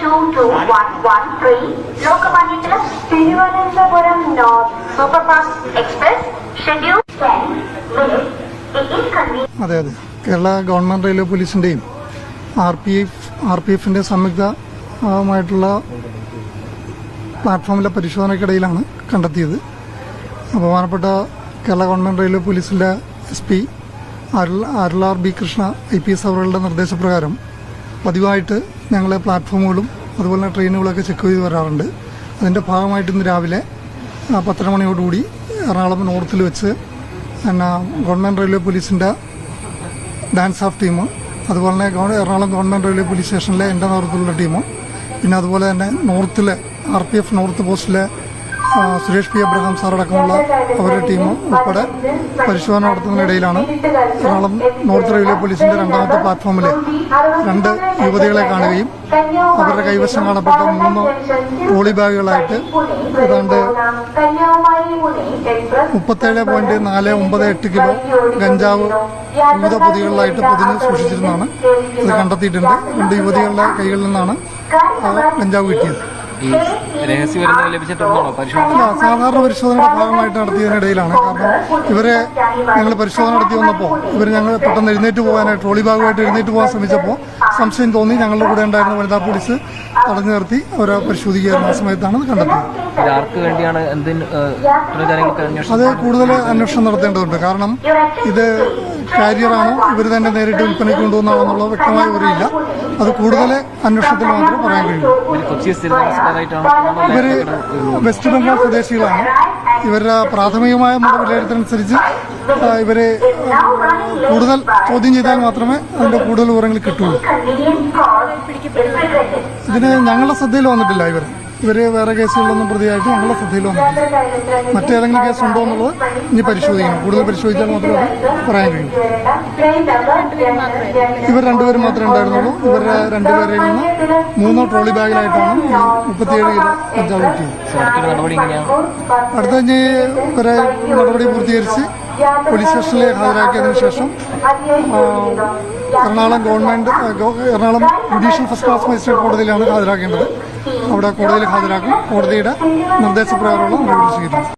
2211 Lokmanya Tilak Thiruvananthapuram North Superfast Express Schedule 10 minutes. The inconvenience അതെ അതെ. Kerala government railway പോലീസിന്റെയും R P F R P എഫിന്റെ സംയുക്തമായിട്ടുള്ള പ്ലാറ്റ്ഫോമിലെ പരിശോധനയ്ക്കിടയിലാണ് കണ്ടെത്തിയത്. ബഹുമാനപ്പെട്ട കേരള ഗവൺമെന്റ് റെയിൽവേ പോലീസിന്റെ S P Arul Arular B Krishna I P S അവറുകളുടെ നിർദ്ദേശപ്രകാരം പതിവായിട്ട് ഞങ്ങളെ പ്ലാറ്റ്ഫോമുകളും അതുപോലെ ട്രെയിനുകളൊക്കെ ചെക്ക് ചെയ്ത് വരാറുണ്ട്. അതിന്റെ ഭാഗമായിട്ട് ഇന്ന് രാവിലെ പത്തര മണിയോടുകൂടി എറണാകുളം നോർത്തിൽ വെച്ച് പിന്നെ ഗവൺമെന്റ് റെയിൽവേ പോലീസിന്റെ ഡാൻസ് ഓഫ് ടീം അതുപോലെ തന്നെ എറണാകുളം ഗവൺമെന്റ് റെയിൽവേ പോലീസ് സ്റ്റേഷനിലെ എന്റെ നേതൃത്വത്തിലുള്ള ടീമും പിന്നെ അതുപോലെ തന്നെ നോർത്തിലെ ആർ പി എഫ് നോർത്ത് പോസ്റ്റിലെ സുരേഷ് പി അബ്രഹാം സാർ അടക്കമുള്ള അവരുടെ ടീം ഉൾപ്പെടെ പരിശോധന നടത്തുന്നതിനിടയിലാണ് എറണാകുളം നോർത്ത് റെയിൽവേ പോലീസിന്റെ രണ്ടാമത്തെ പ്ലാറ്റ്ഫോമിൽ രണ്ട് യുവതികളെ കാണുകയും അവരുടെ കൈവശം കാണപ്പെട്ട മൂന്ന് ട്രോളി ബാഗുകളായിട്ട് ഏതാണ്ട് മുപ്പത്തേഴ് പോയിന്റ് നാല് ഒമ്പത് എട്ട് കിലോ ഗഞ്ചാവ് വിവിധ പൊതികളിലായിട്ട് പൊതിഞ്ഞ് സൂക്ഷിച്ചിരുന്നതാണ്. ഇത് കണ്ടെത്തിയിട്ടുണ്ട്. രണ്ട് യുവതികളുടെ കൈകളിൽ നിന്നാണ് ഗഞ്ചാവ് കിട്ടിയത്. ഈ രഹസ്യവിവരങ്ങൾ ലഭിച്ചിട്ടുണ്ടോ? പരിശോധന? സാധാരണ പരിശോധനയുടെ ഭാഗമായിട്ട് നടത്തിയതിനിടയിലാണ് കാരണം ഇവരെ ഞങ്ങൾ പരിശോധന നടത്തി വന്നപ്പോൾ ഇവർ ഞങ്ങൾ പെട്ടെന്ന് എഴുന്നേറ്റ് പോകാനായിട്ട് ട്രോളി ഭാഗമായിട്ട് എഴുന്നേറ്റ് പോകാൻ ശ്രമിച്ചപ്പോൾ സംശയം തോന്നി ഞങ്ങളുടെ കൂടെ ഉണ്ടായിരുന്ന വനിതാ പോലീസ് തടഞ്ഞു നിർത്തി അവരെ പരിശോധിക്കുകയായിരുന്ന ആ സമയത്താണ് കണ്ടെത്തിയത് ഇത് ആർക്ക് വേണ്ടിയാണ്? എന്തിന് പുനഃജാനങ്ങൾക്ക് അത് കൂടുതൽ അന്വേഷണം നടത്തേണ്ടതുണ്ട്. കാരണം ഇത് കാരിയറാണോ. ഇവർ തന്നെ നേരിട്ട് വിൽപ്പനയ്ക്ക് കൊണ്ടുവന്നാണോ എന്നുള്ളത് വ്യക്തമായി വിവരമില്ല. അത് കൂടുതൽ അന്വേഷണത്തിൽ മാത്രമേ പറയാൻ കഴിയൂ. സ്ഥിരതാമസക്കാരായിട്ടാണ് വെസ്റ്റ് ബംഗാൾ സ്വദേശികളാണ്. ഇവരുടെ പ്രാഥമികമായ നമ്മുടെ വിലയിരുത്തലനുസരിച്ച് ഇവരെ കൂടുതൽ ചോദ്യം ചെയ്താൽ മാത്രമേ അതിന്റെ കൂടുതൽ വിവരങ്ങൾ കിട്ടുള്ളൂ. ഇതിന് ഞങ്ങളുടെ ശ്രദ്ധയിൽ വന്നിട്ടില്ല ഇവർ ഇവർ വേറെ കേസുകളിലൊന്നും പ്രതിയായിട്ട് ഞങ്ങളുടെ ശ്രദ്ധയിൽ വന്നിട്ടില്ല മറ്റേതെങ്കിലും കേസ് ഉണ്ടോ എന്നുള്ളത് ഇനി പരിശോധിക്കണം. കൂടുതൽ പരിശോധിച്ചാൽ മാത്രമേ പറയാൻ കഴിയൂ. ഇവർ രണ്ടുപേരും മാത്രമേ ഉണ്ടായിരുന്നുള്ളൂ. ഇവരുടെ രണ്ടുപേരിൽ നിന്ന് മൂന്നോ ട്രോളി ബാഗിലായിട്ടാണ് മുപ്പത്തിയേഴ് കിലോ കഞ്ചാവ് കിട്ടിയത് അടുത്ത കഴിഞ്ഞ് ഇവരെ നടപടി പൂർത്തീകരിച്ച് പോലീസ് സ്റ്റേഷനിൽ ഹാജരാക്കിയതിനു ശേഷം എറണാകുളം ഗവൺമെന്റ് ആ, ഗവ- Ernakulam judicial first class magistrate കോടതിയിലാണ് ഹാജരാക്കേണ്ടത്. അവിടെ കോടതിയിൽ ഹാജരാക്കും. കോടതിയുടെ നിർദ്ദേശപ്രകാരമുള്ള നടപടി സ്വീകരിക്കും.